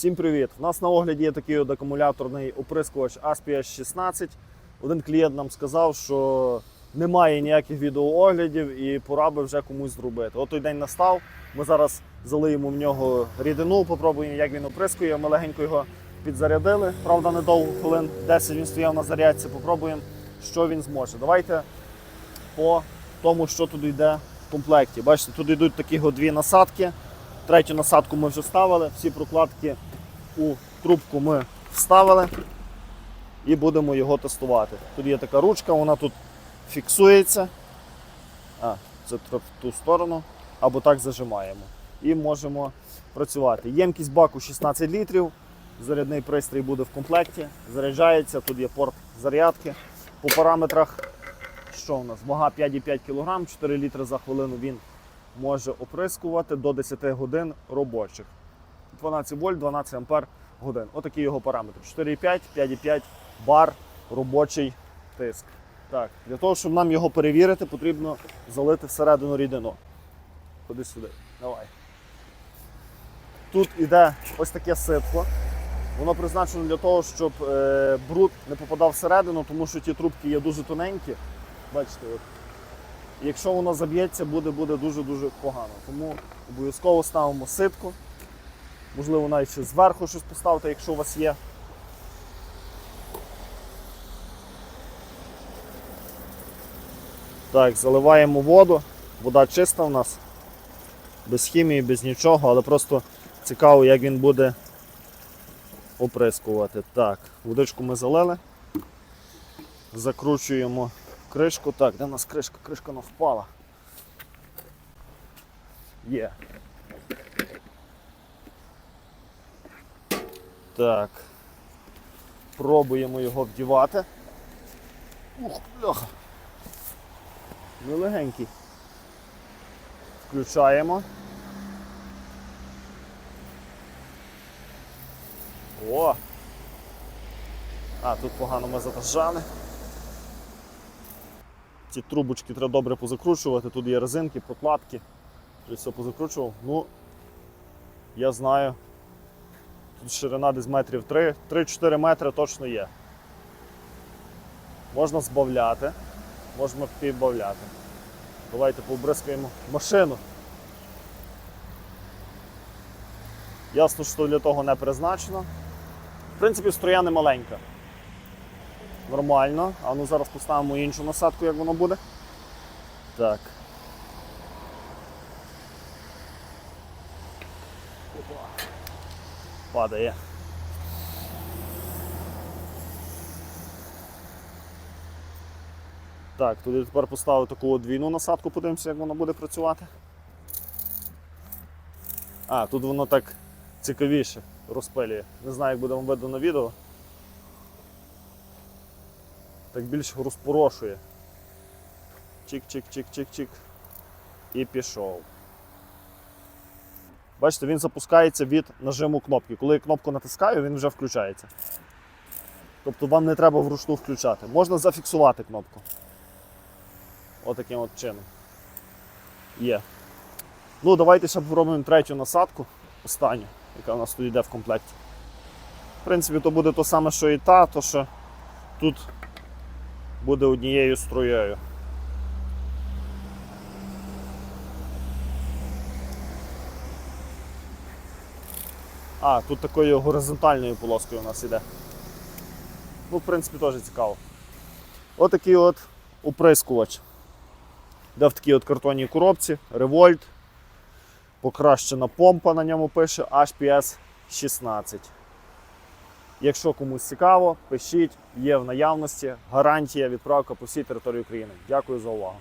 Всім привіт! У нас на огляді є такий от акумуляторний оприскувач ASPS 16. Один клієнт нам сказав, що немає ніяких відеооглядів і пора би вже комусь зробити. От той день настав. Ми зараз залиємо в нього рідину, попробуємо, як він оприскує. Ми легенько його підзарядили. Правда, недовго, хвилин 10 він стояв на зарядці. Попробуємо, що він зможе. Давайте по тому, що тут йде в комплекті. Бачите, тут йдуть такі дві насадки. Третю насадку ми вже ставили, всі прокладки у трубку ми вставили і будемо його тестувати. Тут є така ручка, вона тут фіксується. А, це в ту сторону. Або так зажимаємо. І можемо працювати. Ємкість баку 16 літрів. Зарядний пристрій буде в комплекті. Заряджається, тут є порт зарядки. По параметрах, що у нас? Вага 5,5 кг, 4 літри за хвилину він може оприскувати до 10 годин робочих. 12 вольт, 12 ампер годин. Отакі його параметри. 4,5, 5,5 бар робочий тиск. Так, для того, щоб нам його перевірити, потрібно залити всередину рідину. Ходи сюди. Давай. Тут іде ось таке ситко. Воно призначено для того, щоб е, бруд не попадав всередину, тому що ті трубки є дуже тоненькі. Бачите, от. І Якщо воно заб'ється, буде буде дуже-дуже погано. Тому обов'язково ставимо ситку. Можливо, навіть ще зверху щось поставити, якщо у вас є. Так, заливаємо воду. Вода чиста у нас. Без хімії, без нічого, але просто цікаво, як він буде оприскувати. Так, водичку ми залили. Закручуємо кришку. Так, де в нас кришка? Кришка впала. Є. Так. Пробуємо його вдівати. Ух, бляха. Нелегенький. Включаємо. О! А, тут погано ми задержали. Ці трубочки треба добре позакручувати, тут є резинки, прокладки. Вже все позакручував. Ну, я знаю. Тут ширина десь метрів 3, 3-4 метри точно є. Можна збавляти, можна підбавляти. Давайте побризкаємо машину. Ясно, що для того не призначено. В принципі, струя не маленька. Нормально. А ну зараз поставимо іншу насадку, як воно буде. Так. Падає. Так, туди тепер поставив таку двійну насадку, подивимося, як воно буде працювати. А, тут воно так цікавіше розпилює. Не знаю, як буде вам видно на відео. Так більш розпорошує. Чик-чик-чик-чик-чик. І пішов. Бачите, він запускається від нажиму кнопки. Коли я кнопку натискаю, він вже включається. Тобто вам не треба вручну включати. Можна зафіксувати кнопку. Отаким от чином. Є. Ну, давайте ще попробуємо третю насадку, останню, яка у нас тут йде в комплекті. В принципі, то буде то саме, що і та, то що тут буде однією струєю. А, тут такою горизонтальною полоскою у нас іде. Ну, в принципі, теж цікаво. Отакий от оприскувач. Де в такій от картонній коробці, револьт. Покращена помпа на ньому пише HPS 16. Якщо комусь цікаво, пишіть, є в наявності гарантія відправка по всій території України. Дякую за увагу.